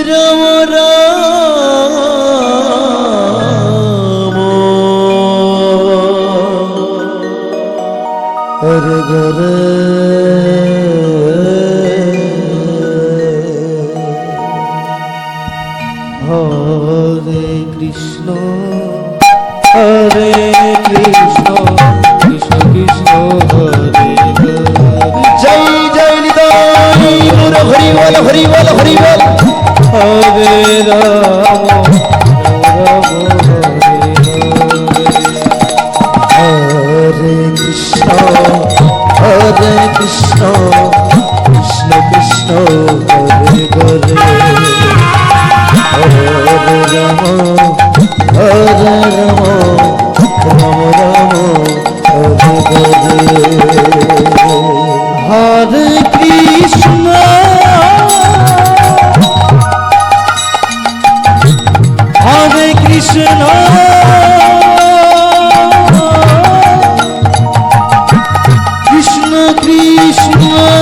Ram Ram Hare Hare Krishna হরে Krishna Krishna Krishna Hare Hare জয় Hari বল Hari বল হরে Krishna.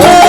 Lord.